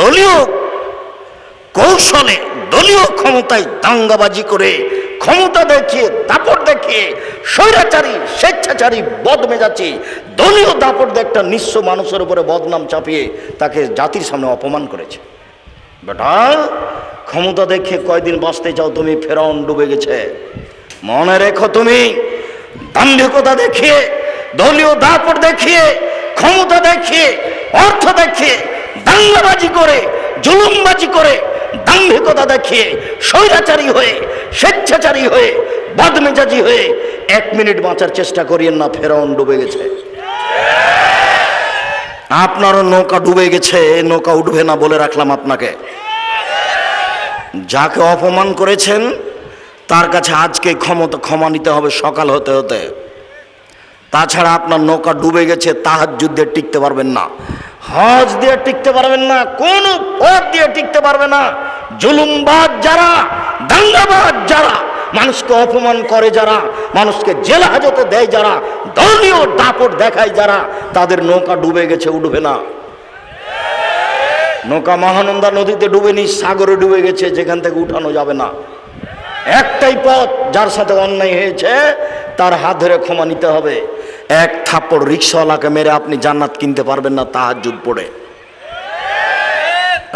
দলীয় কৌশলে দলীয় ক্ষমতায় দাঙ্গাবাজি করে ক্ষমতা দেখিয়ে, দাপট দেখিয়ে, স্বৈরাচারী, স্বেচ্ছাচারী বদমেজাচি দলীয় দাপট একটা নিঃস্ব মানুষের উপরে বদনাম চাপিয়ে তাকে জাতির সামনে অপমান করেছে। বেটা, ক্ষমতা দেখে কয়দিন বাঁচতে চাও তুমি, ফেরাউন ডুবে গেছে। মনে রেখো তুমি, দাম্ভিকতা দেখিয়ে, দলীয় দাপট দেখিয়ে, ক্ষমতা দেখিয়ে, অর্থ দেখিয়ে দাঙ্গাবাজি করে, জুলুমবাজি করে, দাম্ভিকতা দেখিয়ে, স্বৈরাচারী হয়ে, স্বেচ্ছাচারী হয়ে, বদমেজাজি হয়ে এক মিনিট বাঁচার চেষ্টা করিয়েন না, ফেরাউন ডুবে গেছে। আপনারও নৌকা ডুবে গেছে, নৌকা উঠবে না বলে রাখলাম আপনাকে। যাকে অপমান করেছেন, তার কাছে আজকে ক্ষমতা, ক্ষমা নিতে হবে সকাল হতে হতে। তাছাড়া আপনার নৌকা ডুবে গেছে তাহার যুদ্ধে টিকতে পারবেন না। হজ দিয়ে টিকতে পারবেন না, কোন পথ দিয়ে টিকতে পারবে না। জুলুমবাজ যারা, দাঙ্গাবাজ যারা, মানুষকে অপমান করে যারা, মানুষকে জেল হাজতে দেয় যারা, দলীয় দাপট দেখায় যারা, তাদের নৌকা ডুবে গেছে, উঠবে না। নৌকা মহানন্দা নদীতে ডুবেনি সাগরে ডুবে গেছে, যেখান থেকে উঠানো যাবে না। একটাই পথ, যার সাথে অন্যায় হয়েছে, তার হাত ধরে ক্ষমা নিতে হবে। এক থাপ্পড় রিক্সাওয়ালাকে মেরে আপনি জান্নাত কিনতে পারবেন না যুগ পড়ে।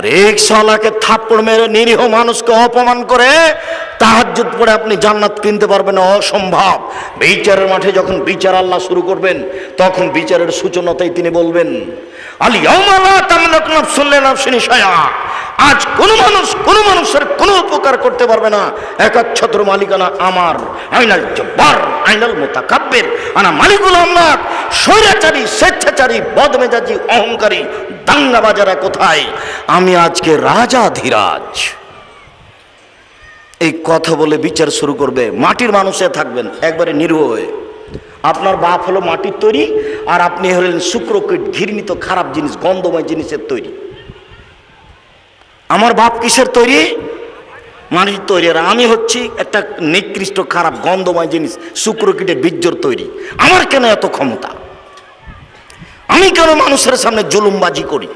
রিক্সাওয়ালাকে থাপ্পড় মেরে নিরীহ মানুষকে অপমান করে তাহাজ্জুদ পড়ে আপনি জান্নাত কিনতে পারবেন, অসম্ভব। বিচারের মাঠে যখন বিচার আল্লাহ শুরু করবেন, তখন বিচারের সূচনাতেই তিনি বলবেন আলী ইয়াউমালা তামলাক নাফসুন লিনাফসিন শাইআ। আজ কোন মানুষ কোন মানুষের উপকার করতে পারবে না। একাচ্ছত্র মালিকানা আমার। আইনাল জব্বার, আইনাল মোতাকাব্বের। আনা মালিকুল আমলাক, স্বৈরাচারী, স্বেচ্ছাচারী, বদমেজাজি, অহংকারী, দাঙ্গাবাজারা কোথায়? আমি আজকে রাজা ধীরাজ। এই কথা বলে বিচার শুরু করবে। মাটির মানুষে থাকবেন, একবারে নিরীহ হয়ে। আপনার বাপ হলো মাটির তৈরি, আর আপনি হলেন শুক্রকীট, ঘৃণিত, খারাপ জিনিস, গন্ধময় জিনিসের তৈরি। আমার বাপ কিসের তৈরি? মাটির তৈরি আর আমি হচ্ছি একটা নিকৃষ্ট খারাপ গন্ধময় জিনিস শুক্র শুক্রকীটের বীর্যর তৈরি। আমার কেন এত ক্ষমতা? আমি কেন মানুষের সামনে জুলুমবাজি করি?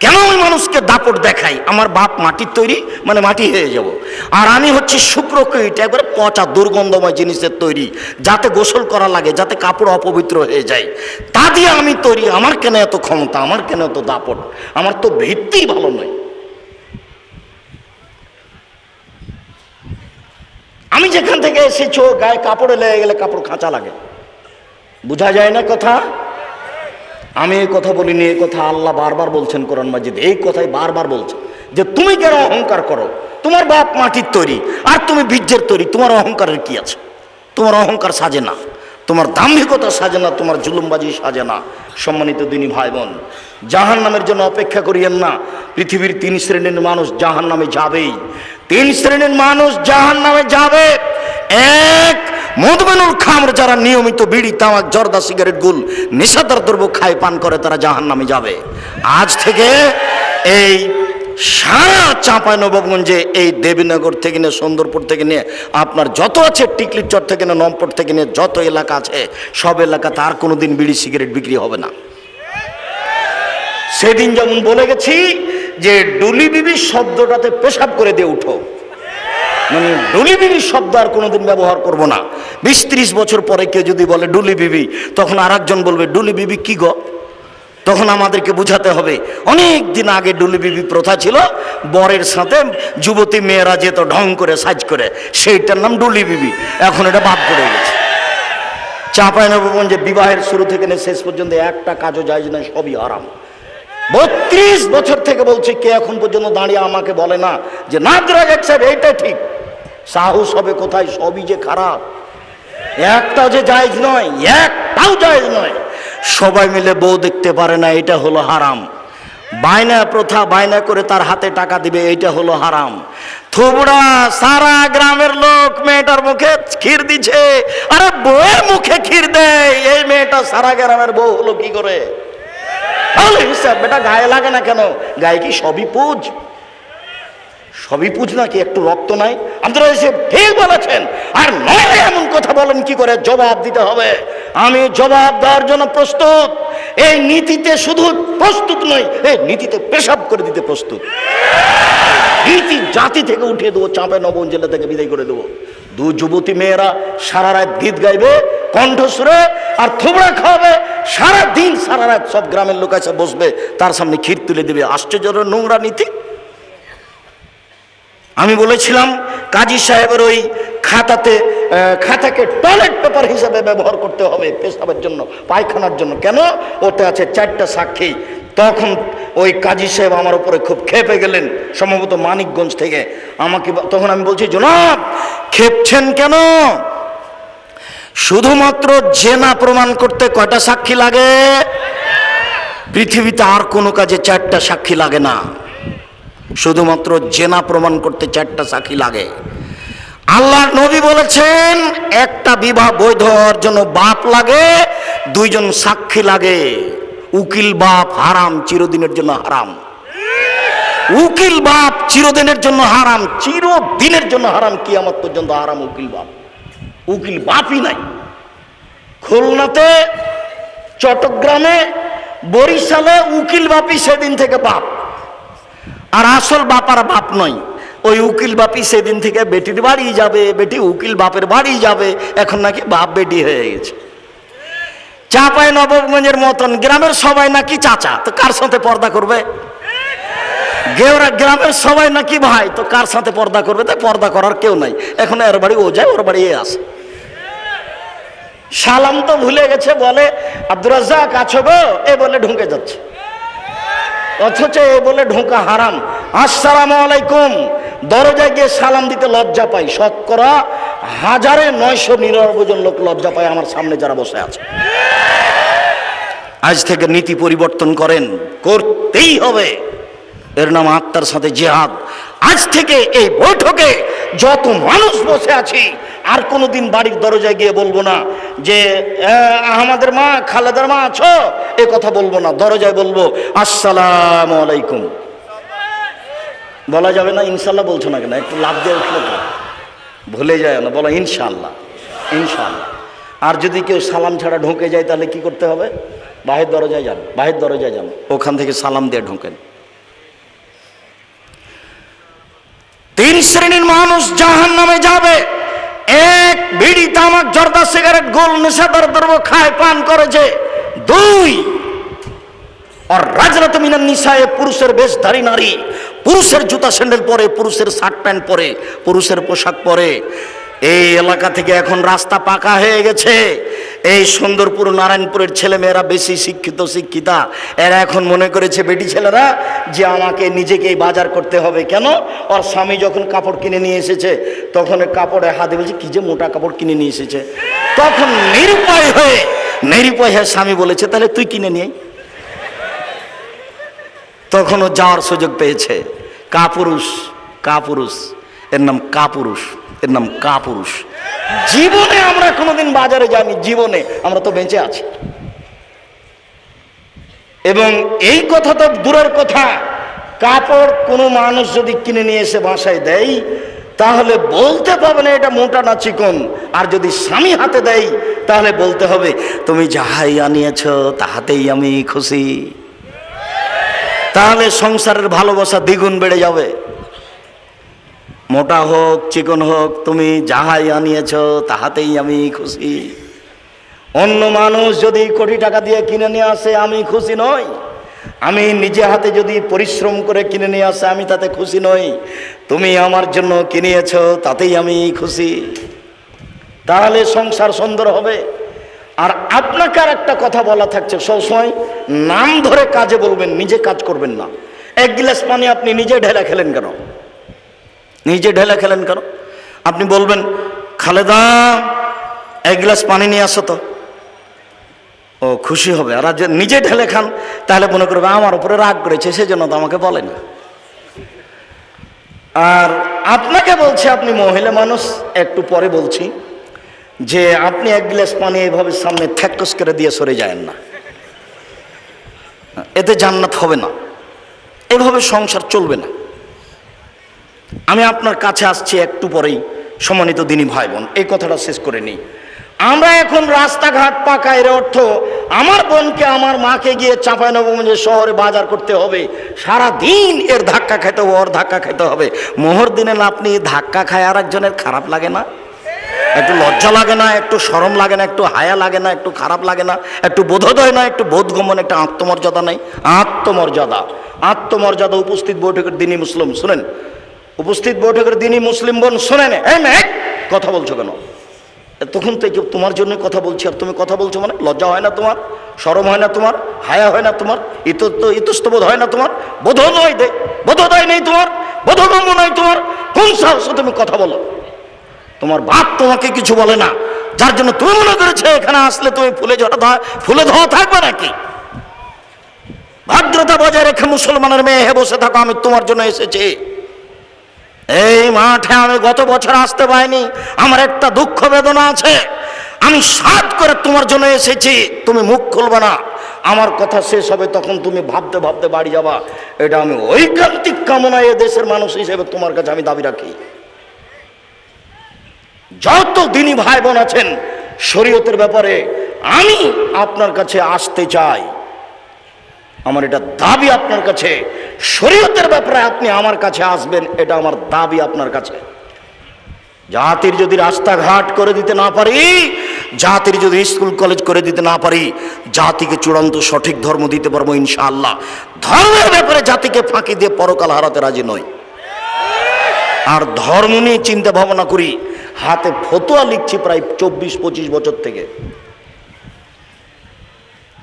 কেন আমি মানুষকে দাপট দেখাই? আমার বাপ মাটির তৈরি মানে মাটি হয়ে যাব। আর আমি হচ্ছি শুক্রকীট, একবারে পচা, দুর্গন্ধময় জিনিসের তৈরি, যাতে গোসল করা লাগে, যাতে কাপড় অপবিত্র হয়ে যায়। তা দিয়ে আমি তৈরি, আমার কেন এত ক্ষমতা? আমার কেন এত দাপট? আমার তো ভিত্তি ভালো নয়। আমি যেখান থেকে এসেছ গায়ে কাপড়ে লেগে গেলে কাপড় খাঁচা লাগে। বোঝা যায় না কথা? আমি এই কথা বলিনি, এই কথা আল্লাহ বারবার বলছেন কোরআন মাজিদ। এই কথাই বারবার বলছেন যে, তুমি কেন অহংকার করো, তোমার বাপ মাটির তৈরি, আর তুমি বীর্যের তৈরি, তোমার অহংকারের কি আছে? তোমার অহংকার সাজে না। তোমার দাম্ভিকতা সাজে না, তোমার জুলুমবাজি সাজে না। সম্মানিত দিনী ভাই বোন জাহান নামের জন্য অপেক্ষা করিয়েন না। পৃথিবীর তিন শ্রেণির মানুষ জাহান নামে যাবেই। তিন শ্রেণির মানুষ জাহান নামে যাবে। এক মধুমেনুর খামর যারা নিয়মিত বিড়ি, তামাক, জর্দা, সিগারেট, গুল, নেশাদার দ্রব্য খায়, পান করে, তারা জাহান নামে যাবে। আজ থেকে এই সারা চাঁপাই নবাবগঞ্জে এই দেবীনগর থেকে নিয়ে, সুন্দরপুর থেকে নিয়ে, আপনার যত আছে টিকলির থেকে নিয়ে, নম্পর থেকে নিয়ে, যত এলাকা আছে, সব এলাকাতে আর কোনো দিন বিড়ি সিগারেট বিক্রি হবে না। সেদিন যেমন বলে গেছি যে, ডুলি বিবি শব্দটাতে পেশাব করে দিয়ে উঠো। মানে ডুলি বিবি শব্দ আর কোনোদিন ব্যবহার করব না। বিশ ত্রিশ বছর পরে কেউ যদি বলে ডুলি বিবি, তখন আর বলবে, ডুলি বিবি কি গো? তখন আমাদেরকে বুঝাতে হবে। অনেক দিন আগে ডুলি বিবি প্রথা ছিল, বরের সাথে যুবতী মেয়েরা যেত ঢং করে, সাজ করে, সেইটার নাম ডুলি বিবি। এখন এটা বাদ পড়ে গেছে। চাঁপাই নবগঞ্জে বিবাহের শুরু থেকে শেষ পর্যন্ত একটা কাজও যায় না, সবই আরাম বত্রিশ বছর থেকে বলছি, কে এখন পর্যন্ত দাঁড়িয়ে আমাকে বলে না যে নাদরাজ এক সাহেব, এইটা ঠিক। সাহস হবে কোথায়? সবই যে খারাপ। একটাও যে জায়জ নয়, একটাও জায়জ নয়। সবাই মিলে বউ দেখতে পারে না এটা হলো হারাম। বায়না প্রথা বায়না করে তার হাতে টাকা দিবে, এইটা হলো হারাম। থুবড়া সারা গ্রামের লোক মেয়েটার মুখে ক্ষীর দিছে। আরে বউয়ের মুখে ক্ষীর দেয়, এই মেয়েটা সারা গ্রামের বউ হলো কি করে? বেটা গায়ে লাগে না কেন? গায়ে কি সবই পুজ? সবই পুজ নাকি একটু রক্ত নাই? আপনারা এসে ঠিক বলেছেন। আর নয় এমন কথা বলেন, কি করে জবাব দিতে হবে? আমি জবাব দেওয়ার জন্য প্রস্তুত। এই নীতিতে শুধু প্রস্তুত নই, এই নীতিতে পেশাব করে দিতে প্রস্তুত। নীতি জাতি থেকে উঠিয়ে দেবো, চাঁপে নবন জেলা থেকে বিদায় করে দেবো। দু যুবতী মেয়েরা সারা রাত গীত গাইবে কণ্ঠসুরে আর থোবড়া খাওয়াবে সারা দিন সারা রাত সব গ্রামের লোক এসে বসবে, তার সামনে ক্ষীর তুলে দেবে। আশ্চর্য নোংরা নীতি। আমি বলেছিলাম, কাজী সাহেবের ওই খাতাতে খাতাকে টয়লেট পেপার হিসাবে ব্যবহার করতে হবে পেশাবের জন্য, পায়খানার জন্য। কেন? ওতে আছে চারটা সাক্ষী। তখন ওই কাজী সাহেব আমার উপরে খুব খেপে গেলেন, সম্ভবত মানিকগঞ্জ থেকে। আমাকে তখন আমি বলছি, জনাব খেপছেন কেন? শুধুমাত্র জেনা প্রমাণ করতে কয়টা সাক্ষী লাগে? পৃথিবীতে আর কোনো কাজে চারটা সাক্ষী লাগে না। শুধুমাত্র জেনা প্রমাণ করতে চারটা সাক্ষী লাগে। আল্লাহর নবী বলেছেন, একটা বিবাহ বৈধ হওয়ার জন্য বাপ লাগে, দুইজন সাক্ষী লাগে। উকিল বাপ হারাম, চিরদিনের জন্য হারাম। উকিল বাপ চিরদিনের জন্য হারাম, চিরদিনের জন্য হারাম কি আমার পর্যন্ত হারাম উকিল বাপ। উকিল বাপই নাই। খুলনাতে, চট্টগ্রামে, বরিশালে উকিল বাপই সেদিন থেকে বাপ। আর আসল বাপার বাপ নয়। ওই উকিল বাপি সেদিন থেকে বেটির বাড়ি যাবে, বেটি উকিল বাপের বাড়ি যাবে, এখন নাকি বাপ বেটি হয়ে গেছে। চাপায় নবগঞ্জের মতন, গ্রামের সবাই নাকি চাচা, তো কার সাথে পর্দা করবে? গেওরা, গ্রামের সবাই নাকি ভাই, তো কার সাথে পর্দা করবে? তাই পর্দা করার কেউ নাই। এখন এর বাড়ি ও যায়, ওর বাড়ি এ আসে সালাম তো ভুলে গেছে, বলে, আব্দুর রাজ্জাক আছো গো? এ বলে ঢুকে যাচ্ছে। অথচ বলে, ঢোকা হারাম। আসসালাম আলাইকুম। দরজায় গিয়ে সালাম দিতে লজ্জা পাই শতকরা হাজারে নয়শো নিরানব্বই জন লোক লজ্জা পায় আমার সামনে যারা বসে আছে। আজ থেকে নীতি পরিবর্তন করেন, করতেই হবে। এর নাম আত্মার সাথে জেহাদ। আজ থেকে এই বৈঠকে যত মানুষ বসে আছি আর কোনোদিন বাড়ির দরজায় গিয়ে বলব না যে আমাদের মা, খালেদার মা আছো? এ কথা বলব না, দরজায় বলব, আসসালাম আলাইকুম। বলা যাবে না ইনশাল্লাহ বলছো না কেন, একটু লাভ দিয়ে উঠল তো। ভুলে যায় না, বলো ইনশাল্লাহ ইনশাল্লাহ আর যদি কেউ সালাম ছাড়া ঢুকে যায়, তাহলে কি করতে হবে? বাহির দরজায় যান, বাহির দরজায় যান, ওখান থেকে সালাম দিয়ে ঢোকেন। তিন শ্রেণির মানুষ জাহান নামে যাবে। এক বিড়ি তামাক, জর্দা সিগারেট, গোল নেশাদার দ্রব্য খায় পান করেছে দুই। আর রাজরাত মিনার নিশায় পুরুষের বেশধারী নারী। পুরুষের জুতা স্যান্ডেল পরে, পুরুষের শার্ট প্যান্ট পরে, পুরুষের পোশাক পরে। এই এলাকা থেকে এখন রাস্তা পাকা হয়ে গেছে। এই সুন্দরপুর, নারায়ণপুরের ছেলে মেয়েরা বেশি শিক্ষিত, শিক্ষিতা। এরা এখন মনে করেছে, বেটি ছেলেরা, যে আমাকে নিজেকেই বাজার করতে হবে কেন? ওর স্বামী যখন কাপড় কিনে নিয়ে এসেছে, তখন কাপড়ে হাতে বলছে, কি যে মোটা কাপড় কিনে নিয়ে এসেছে? তখন নিরুপায় হয়ে নিরুপায় হয়ে স্বামী বলেছে, তাহলে তুই কিনে নিয়ে তখনও যাওয়ার সুযোগ পেয়েছে। কাপুরুষ কাপুরুষ, এর নাম কাপুরুষ। এর নাম কাপুরুষ। জীবনে আমরা কোনোদিন বাজারে যাইনি, জীবনে। আমরা তো বেঁচে আছি। এবং এই কথা তো দূরের কথা। কাপড় কোনো মানুষ যদি কিনে নিয়ে এসে বাসায় দেয়, তাহলে বলতে পারবে না এটা মোটা না চিকন। আর যদি স্বামী হাতে দেয়, তাহলে বলতে হবে, তুমি যাহাই আনিয়েছ, তাহাতেই আমি খুশি। তাহলে সংসারের ভালোবাসা দ্বিগুণ বেড়ে যাবে। মোটা হোক, চিকন হোক, তুমি যাহাই আনিয়েছ, তাহাতেই আমি খুশি। অন্য মানুষ যদি কোটি টাকা দিয়ে কিনে নিয়ে আসে, আমি খুশি নই। আমি নিজে হাতে যদি পরিশ্রম করে কিনে নিয়ে আসে, আমি তাতে খুশি নই। তুমি আমার জন্য কিনিয়েছ, তাতেই আমি খুশি। তাহলে সংসার সুন্দর হবে। আর আপনাকে আর একটা কথা বলা থাকছে, সবসময় নাম ধরে কাজে বলবেন, নিজে কাজ করবেন না। এক গ্লাস পানি আপনি নিজে ঢেলা খেলেন কেন? নিজে ঢেলে খেলেন কেন? আপনি বলবেন, খালেদা, এক গ্লাস পানি নিয়ে আসো তো। ও খুশি হবে। আর নিজে ঢেলে খান, তাহলে মনে করবে আমার উপরে রাগ করেছে, সেজন্য তো আমাকে বলে না আর আপনাকে বলছে, আপনি মহিলা মানুষ, একটু পরে বলছি যে আপনি এক গ্লাস পানি এইভাবে সামনে থ্যাকস করে দিয়ে সরে যায়েন না। এতে জান্নাত হবে না। এভাবে সংসার চলবে না। আমি আপনার কাছে আসছি একটু পরেই, সম্মানিত দিনী ভাই বোন এই কথাটা শেষ করে নিই। আমরা এখন রাস্তাঘাট পাকা, এর অর্থ আমার বোনকে, আমার মাকে গিয়ে চাঁপাইনবাবগঞ্জের শহরে বাজার করতে হবে। সারা দিন এর ধাক্কা খেতে হবে, ওর ধাক্কা খেতে হবে। মোহর দিনে আপনি ধাক্কা খায় আর একজনের খারাপ লাগে না? একটু লজ্জা লাগে না, একটু শরম লাগে না, একটু হায়া লাগে না, একটু খারাপ লাগে না? একটু বোধোদয় না, একটু বোধগমন একটা আত্মমর্যাদা নাই? আত্মমর্যাদা আত্মমর্যাদা উপস্থিত বৈঠকের দিনই মুসলিম, শুনেন উপস্থিত বৈঠকের দিনই মুসলিম বোন শোনেন কথা বলছো কেন? তখন থেকে তোমার জন্য কথা বলছি, আর তুমি কথা বলছো মানে লজ্জা হয় না তোমার শরম হয় না তোমার, হায়া হয় না তোমার ইত ইতস্তবোধ হয় না তোমার বোধ নয় দে, বোধোদয় নেই তোমার, বোধগম্য নয় তোমার, কোন সাহসে তুমি কথা বলো? তোমার বাপ তোমাকে কিছু বলে না, যার জন্য তুমি মনে করেছ এখানে আসলে তুমি ফুলে ঝরা ফুলে ধোয়া থাকবে নাকি? ভদ্রতা বজায় রেখে মুসলমানের মেয়ে হে বসে থাকো, আমি তোমার জন্য এসেছি। এই মাঠে আমি গত বছর আসতে পারিনি। আমার একটা দুঃখ বেদনা আছে। আমি সাত করে তোমার জন্য এসেছি, তুমি মুখ খুলবে না। আমার কথা শেষ হবে তখন তুমি ভাবতে ভাবতে বাড়ি যাবা। এটা আমি ঐকান্তিক কামনা এ দেশের মানুষ হিসেবে তোমার কাছে আমি দাবি রাখি। যত দিনই ভাই বোন আছেন, শরীয়তের ব্যাপারে আমি আপনার কাছে আসতে চাই। আমার এটা দাবি আপনার কাছে। শরীয়তের ব্যাপারে আপনি আমার কাছে আসবেন, এটা আমার দাবি আপনার কাছে। জাতির যদি রাস্তাঘাট করে দিতে না পারি, জাতির যদি স্কুল, কলেজ করে দিতে না পারি, জাতিকে চূড়ান্ত সঠিক ধর্ম দিতে পারব ইনশাআল্লাহ। ধর্মের ব্যাপারে জাতিকে ফাঁকি দিয়ে পরকাল হারাতে রাজি নয় আর ধর্ম নিয়ে চিন্তা ভাবনা করি, হাতে ফতোয়া লিখছি প্রায় চব্বিশ পঁচিশ বছর থেকে।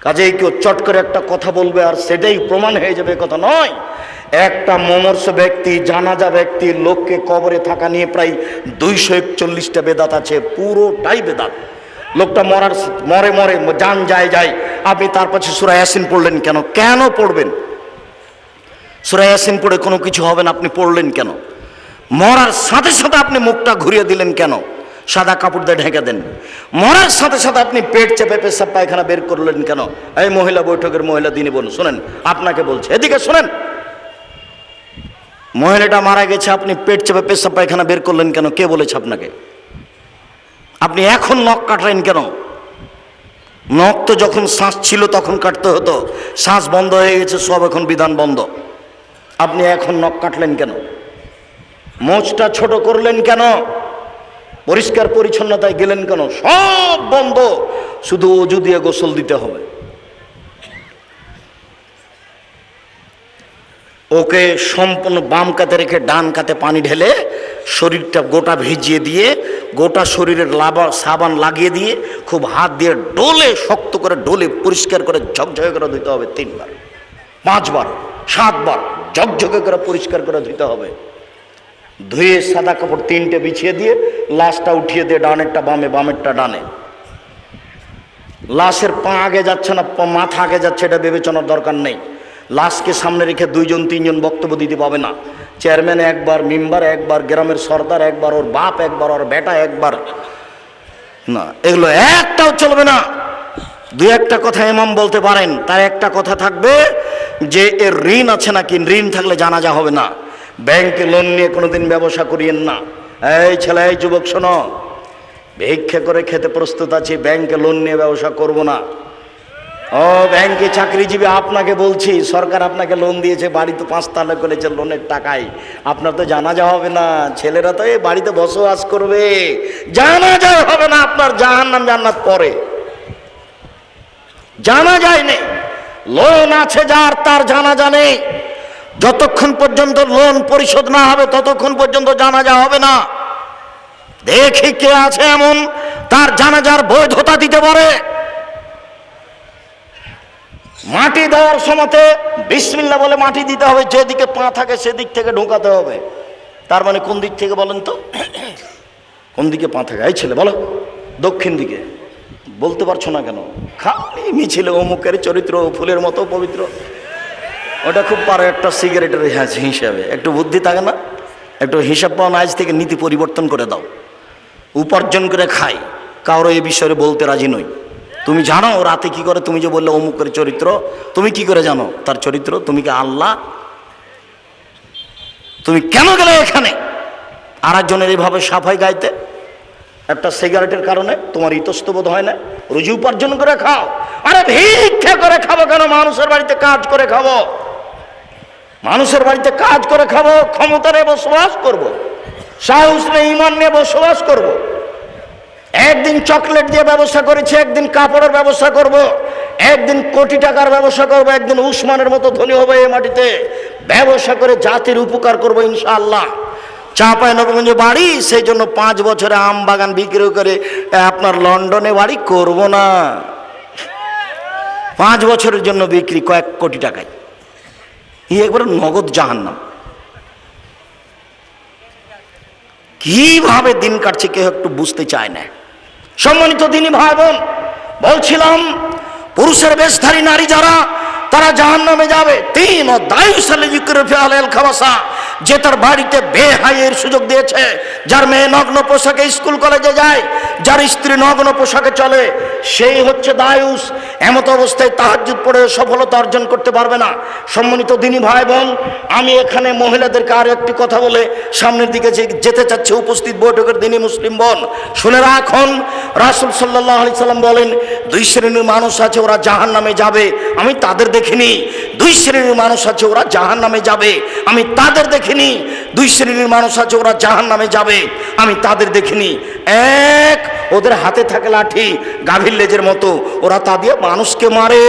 কাজেই কেউ চট করে একটা কথা বলবে আর সেটাই প্রমাণ হয়ে যাবে কথা নয়। একটা মমর্ষ ব্যক্তি, জানাজা ব্যক্তি, লোককে কবরে থাকা নিয়ে প্রায় দুইশো একচল্লিশটা বেদাত আছে, পুরোটাই বেদাত। লোকটা মরার মরে মরে যান যায় যায়। আপনি তার পাশে সুরা ইয়াসিন পড়লেন কেন? কেন পড়বেন? সুরা ইয়াসিন পড়ে কোনো কিছু হবে না, আপনি পড়লেন কেন? মরার সাথে সাথে আপনি মুখটা ঘুরিয়ে দিলেন কেন? সাদা কাপড় দিয়ে ঢেকে দেন। মরার সাথে সাথে আপনি পেট চেপে পেশাব পায়খানা বের করলেন কেন? এই মহিলা বৈঠকের মহিলা দিনী বোন শোনেন, আপনাকে বলছে, এদিকে শোনেন। মহিলাটা মারা গেছে, আপনি পেট চেপে পেশাব পায়খানা বের করলেন কেন? কে বলেছে আপনাকে? আপনি এখন নখ কাটলেন কেন? নখ তো যখন শ্বাস ছিল তখন কাটতে হতো। শ্বাস বন্ধ হয়ে গেছে, সব এখন বিধান বন্ধ। আপনি এখন নখ কাটলেন কেন? মোচটা ছোট করলেন কেন? পরিষ্কার পরিচ্ছন্নতায় গেলেন কেন? সব বন্ধ। শুধু অজু দিয়ে গোসল দিতে হবে। ওকে সম্পূর্ণ বাম কাতে রেখে ডান কাতে পানি ঢেলে শরীরটা গোটা ভিজিয়ে দিয়ে, গোটা শরীরের লাবা সাবান লাগিয়ে দিয়ে খুব হাত দিয়ে ডোলে, শক্ত করে ডোলে, পরিষ্কার করে ঝকঝকে করে ধুতে হবে তিনবার। পাঁচবার, সাতবার ঝকঝকে করে পরিষ্কার করে ধুতে হবে। ধুয়ে সাদা কাপড় তিনটে বিছিয়ে দিয়ে লাশটা উঠিয়ে দিয়ে ডানেরটা বামে, বামেরটা ডানে। লাশের পা আগে যাচ্ছে না মাথা আগে যাচ্ছে, এটা বিবেচনার দরকার নেই। লাশকে সামনে রেখে দুইজন, তিনজন বক্তব্য দিতে পাবে না। চেয়ারম্যান একবার, মেম্বার একবার, গ্রামের সর্দার একবার, ওর বাপ একবার, ওর বেটা একবার। না, এগুলো একটাও চলবে না। দু একটা কথা ইমাম বলতে পারেন, তার একটা কথা থাকবে যে, এর ঋণ আছে নাকি? ঋণ থাকলে জানাজা হবে না। ব্যাংকে লোন নিয়ে কোনোদিন ব্যবসা করিয়েন না। এই ছেলে, এই যুবক, শোনো। ভিক্ষে করে খেতে প্রস্তুত আছি, ব্যাংকে লোন নিয়ে ব্যবসা করব না। ও, ব্যাংকে চাকরিজীবী, আপনাকে বলছি, সরকার আপনাকে লোন দিয়েছে বাড়ি তো পাঁচতলা করেছে লোনের টাকায়। আপনার তো জানাজা হবে না, ছেলেরা তো এই বাড়িতে বসবাস করবে। জানা জানাজা হবে না আপনার, জাহান্নাম জান্নাত পরে। জানা যায় নেই। লোন আছে যার, তার জানা জানে যতক্ষণ পর্যন্ত লোন পরিশোধ না হবে, ততক্ষণ পর্যন্ত জানাজা হবে না। দেখি কে আছে এমন, তার জানাজার বৈধতা দিতে পারে। মাটি দেওয়ার সময়তে বিসমিল্লা বলে মাটি দিতে হবে, যেদিকে পা থাকে সেদিক থেকে ঢোকাতে হবে। তার মানে কোন দিক থেকে বলেন তো? কোন দিকে পা থাকে? এই ছেলে, বলো, দক্ষিণ দিকে। বলতে পারছ না কেন? খালি মিছিলে অমুকের চরিত্র, ফুলের মতো পবিত্র। ওটা খুব পারো একটা সিগারেটের হিসাবে একটু বুদ্ধি থাকে না? একটু হিসাব পাওয়া আজ থেকে নীতি পরিবর্তন করে দাও। উপার্জন করে খাই। কারও এ বিষয়ে বলতে রাজি নই। তুমি জানো রাতে কি করে? তুমি যে বললে অমুকের চরিত্র, তুমি কি করে জানো তার চরিত্র? তুমি কি আল্লাহ? তুমি কেন গেলে এখানে? আর একজনের এইভাবে সাফাই গাইতে? একটা সিগারেটের কারণে তোমার ইতস্তবোধ হয় না? রুজি উপার্জন করে খাও। আরে ভিক্ষা করে খাব কেন? মানুষের বাড়িতে কাজ করে খাব। মানুষের বাড়িতে কাজ করে খাব, ক্ষমতা নিয়ে বসবাস করব। সাহস নিয়ে, ইমান নিয়ে বসবাস করব। একদিন চকলেট দিয়ে ব্যবসা করেছি, একদিন কাপড়ের ব্যবসা করব। একদিন কোটি টাকার ব্যবসা করব, একদিন উসমানের মতো ধনী হবে এই মাটিতে ব্যবসা করে জাতির উপকার করব ইনশাআল্লাহ চাঁপাই নবগঞ্জে বাড়ি, সেই জন্য পাঁচ বছরে আম বাগান বিক্রি করে আপনার লন্ডনে বাড়ি করব না পাঁচ বছরের জন্য বিক্রি কয়েক কোটি টাকায় এই একবার নগদ জাহান্নাম। কীভাবে দিন কাটছে কেউ একটু বুঝতে চায় না। সম্মানিত দিনই ভাই বোন বলছিলাম, পুরুষের বেশধারী নারী যারা, তারা জাহান্নামে যাবে। তিন ও দায়ু সালে ফেয়াল খাবাসা। যে তার বাড়িতে বেহাইয়ের সুযোগ দিয়েছে, যার মেয়ে নগ্ন পোশাকে স্কুল কলেজে যায়, যার স্ত্রী নগ্ন পোশাকে চলে, সেই হচ্ছে দায়ুস। এমত অবস্থায় তাহাজুদ পড়ে সফলতা অর্জন করতে পারবে না। সম্মানিত দিনী ভাই বোন আমি এখানে মহিলাদেরকে আর একটি কথা বলে সামনের দিকে যেতে চাচ্ছে উপস্থিত বৈঠকের দিনী মুসলিম বোন। শুনে রাখুন, রাসুল সাল্লাহ আলি সাল্লাম বলেন, দুই শ্রেণির মানুষ আছে, ওরা জাহান নামে যাবে। আমি তাদের দেখিনি। দুই শ্রেণির মানুষ আছে, ওরা জাহান নামে যাবে। আমি তাদের দেখিনি। দুই শ্রেণির মানুষ আছে ওরা জাহান নামে যাবে। আমি তাদের দেখিনি। এক ওদের হাতে থাকে লাঠি, গাভীর লেজের মতো। ওরা তা দিয়ে মানুষকে মারে।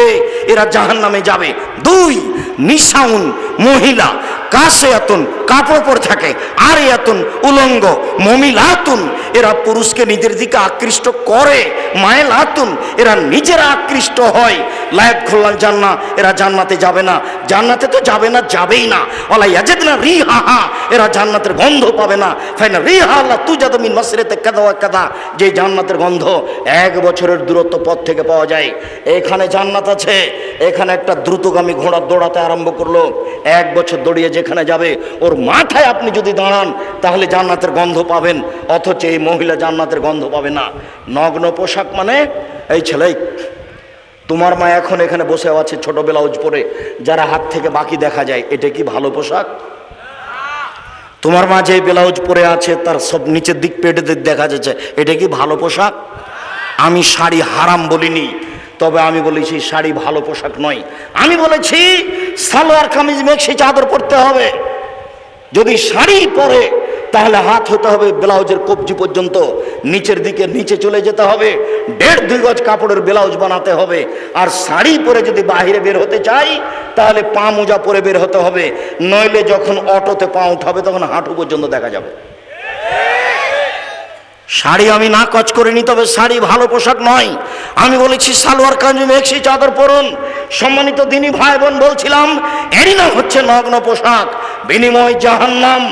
এরা জাহান নামে যাবে। দুই নিশাউন মহিলা কাছে এতন কাপড় পরে থাকে আর এতন উলঙ্গ, মমিলাতুন। এরা পুরুষকে নিজের দিকে আকৃষ্ট করে, মায়েলাতুন। এরা নিজেরা আকৃষ্ট হয়। লায়াত খুললাল জান্না, এরা জান্নাতে যাবে না। জান্নাতে তো যাবে না, যাবেই না। ওলা ইয়াজেদ না রি হা হা এরা জান্নাতের গন্ধ পাবে না। ফাইনা রি হা আল্লাহ তুই যাদ মিন মাসরেতে কাদা কাদা। যে জান্নাতের গন্ধ এক বছরের দূরত্ব পথ থেকে পাওয়া যায়। এখানে জান্নাত আছে, এখানে একটা দ্রুতগামী ঘোড়া দৌড়াতে আরম্ভ করল। এক বছর দৌড়িয়ে যেখানে যাবে, ওর মাথায় আপনি যদি দাঁড়ান, তাহলে জান্নাতের গন্ধ পাবেন। অথচ এই মহিলা জান্নাতের গন্ধ পাবে না। নগ্ন পোশাক মানে এই ছেলে, তোমার মা এখন এখানে বসে আছে ছোট ব্লাউজ পরে যারা হাত থেকে বাকি দেখা যায়, এটা কি ভালো পোশাক? তোমার মা যে ব্লাউজ পরে আছে, তার সব নিচের দিক পেটে দেখা যাচ্ছে। এটা কি ভালো পোশাক? আমি শাড়ি হারাম বলিনি, তবে আমি বলেছি শাড়ি ভালো পোশাক নয়। আমি বলেছি, সালোয়ার কামিজ মেক্সি চাদর পরতে হবে। যদি শাড়ি পরে তাহলে হাত হতে হবে ব্লাউজের কবজি পর্যন্ত। নিচের দিকে নিচে চলে যেতে হবে। দেড় দুই গজ কাপড়ের ব্লাউজ বানাতে হবে। আর শাড়ি পরে যদি বাইরে বের হতে চাই, তাহলে পা মোজা পরে বের হতে হবে। নইলে যখন অটোতে পা উঠাবে, তখন হাঁটু পর্যন্ত দেখা যাবে। শাড়ি আমি না কচ করিনি, তবে শাড়ি ভালো পোশাক নয়। আমি বলেছি, সালোয়ার কাঞ্জু মেক্সি চাদর পরুন। সম্মানিত দিনী ভাই বোন বলছিলাম, এরই নাম হচ্ছে নগ্ন পোশাক। বিনিময় জাহান্নাম।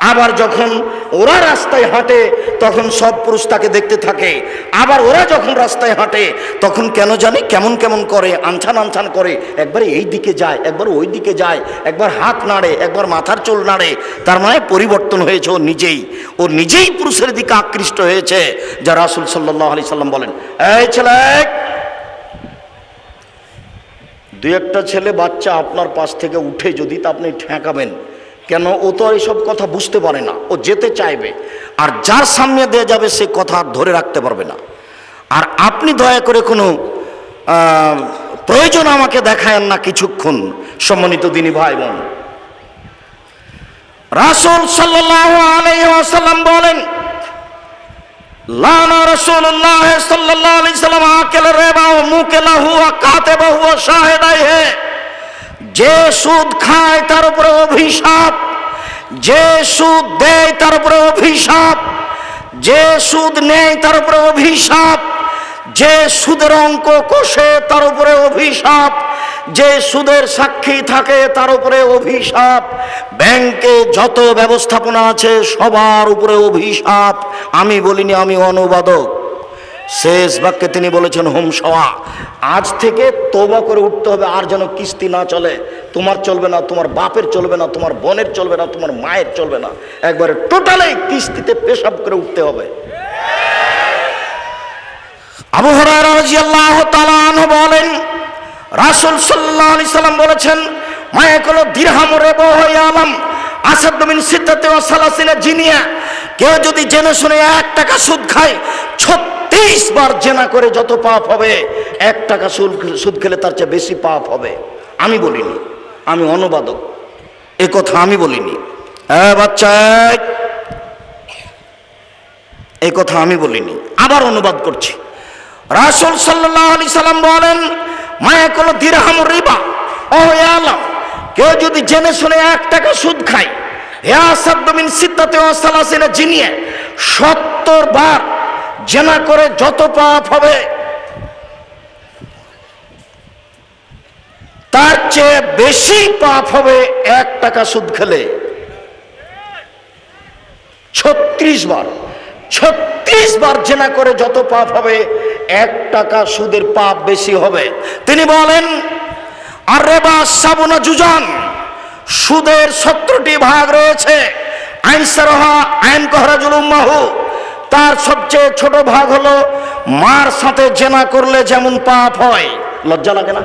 আবার যখন ওরা রাস্তায় হাঁটে, তখন সব পুরুষ তাকে দেখতে থাকে। আবার ওরা যখন রাস্তায় হাঁটে, তখন কেন জানি কেমন কেমন করে, আনছান আনছান করে, একবার এই দিকে যায়, একবার ওই দিকে যায়, একবার হাত নাড়ে, একবার মাথার চুল নাড়ে। তার মানে পরিবর্তন হয়েছে ও নিজেই। ও নিজেই পুরুষের দিকে আকৃষ্ট হয়েছে, যা রাসুল সাল্লাহ আলি সাল্লাম বলেন। এই ছেলে দু একটা ছেলে বাচ্চা আপনার পাশ থেকে উঠে যদি তা আপনি ঠেকাবেন কেন ও তো এইসব কথা বুঝতে পারে না, ও যেতে চাইবে। আর যার সামনে দেওয়া যাবে সে কথা ধরে রাখতে পারবে না। আর আপনি দয়া করে কোনো প্রয়োজন আমাকে দেখায়েন না কিছুক্ষণ, সম্মানিত দিনী ভাই বোন রাসুল ওয়াসাল্লাম বলেন, লানা রাসূলুল্লাহ সাল্লাল্লাহু আলাইহি সাল্লাম আকেল রিবা ওয়া কাতিবাহু ওয়া শাহিদাইহি যে সুদ খায় তার উপরে অভিশাপ। যে সুদ দেয় তার উপরে অভিশাপ। যে সুদ নেয় তার উপরে অভিশাপ। যে সুদের অঙ্ক কষে তার উপরে অভিশাপ। যে সুদের সাক্ষী থাকে তার উপরে অভিশাপ। ব্যাংকে যত ব্যবস্থাপনা আছে সবার উপরে অভিশাপ। আমি বলিনি আমি অনুবাদক। শেষ বাক্যে তিনি বলেছেন, হোম, সওয়া। আজ থেকে তোবা করে উঠতে হবে, আর যেন কিস্তি না চলে। তোমার চলবে না, তোমার বাপের চলবে না, তোমার বোনের চলবে না, তোমার মায়ের চলবে না। একবারে টোটালি কিস্তিতে পেশাব করে উঠতে হবে। আবু রাদিয়াল্লাহু বলেন, রাসূল সাল্লাল্লাহু আলাইহি সাল্লাম বলেছেন মায়াকুল দিরহাম রেবহ ইয়ালাম আসাদ মিন সিদ্দাতি ওয়া সালাসিনা জিনিয়া। কেউ যদি জেনে শুনে এক টাকা সুদ খায় ছত্রিশ বার জেনা করে যত পাপ হবে, এক টাকা সুদ সুদ খেলে তার চেয়ে বেশি পাপ হবে। আমি বলিনি। আমি অনুবাদক। এ কথা আমি বলিনি। হ্যাঁ বাচ্চা। এই। কথা আমি বলিনি। আবার অনুবাদ করছি। রাসুল সাল্লাহ আলি সাল্লাম বলেন, মায়া কোনো দিরহাম রিবা। ও এ আলাম কেউ যদি জেনে শুনে এক টাকা সুদ খায় হেয়া সাদ্দমিন সিদ্ধাতে ও সালাসিনে জিনিয়ে সত্তর বার জেনা করে যত পাপ হবে, তার চেয়ে বেশি পাপ হবে এক টাকা সুদ খেলে। ছত্রিশ বার ছত্রিশ বার জেনা করে যত পাপ হবে, এক টাকা সুদের পাপ বেশি হবে। তিনি বলেন, আর রেবা সাবুনা জুজান, সুদের সত্তরটি ভাগ রয়েছে। আইন সারহা, আইন কহরাজুল উম্মাহু তার সবচেয়ে ছোট ভাগ হলো মার সাথে জেনা করলে যেমন পাপ হয়। লজ্জা লাগে না?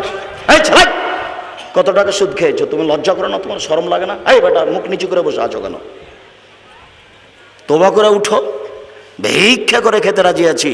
কত টাকা সুদ খেয়েছো? তুমি লজ্জা করো না, তোমার শরম লাগে না? এই বেটা, মুখ নিচু করে বসে আছো কেন? তোবা করে উঠো, ভিক্ষা করে খেতে রাজি আছি।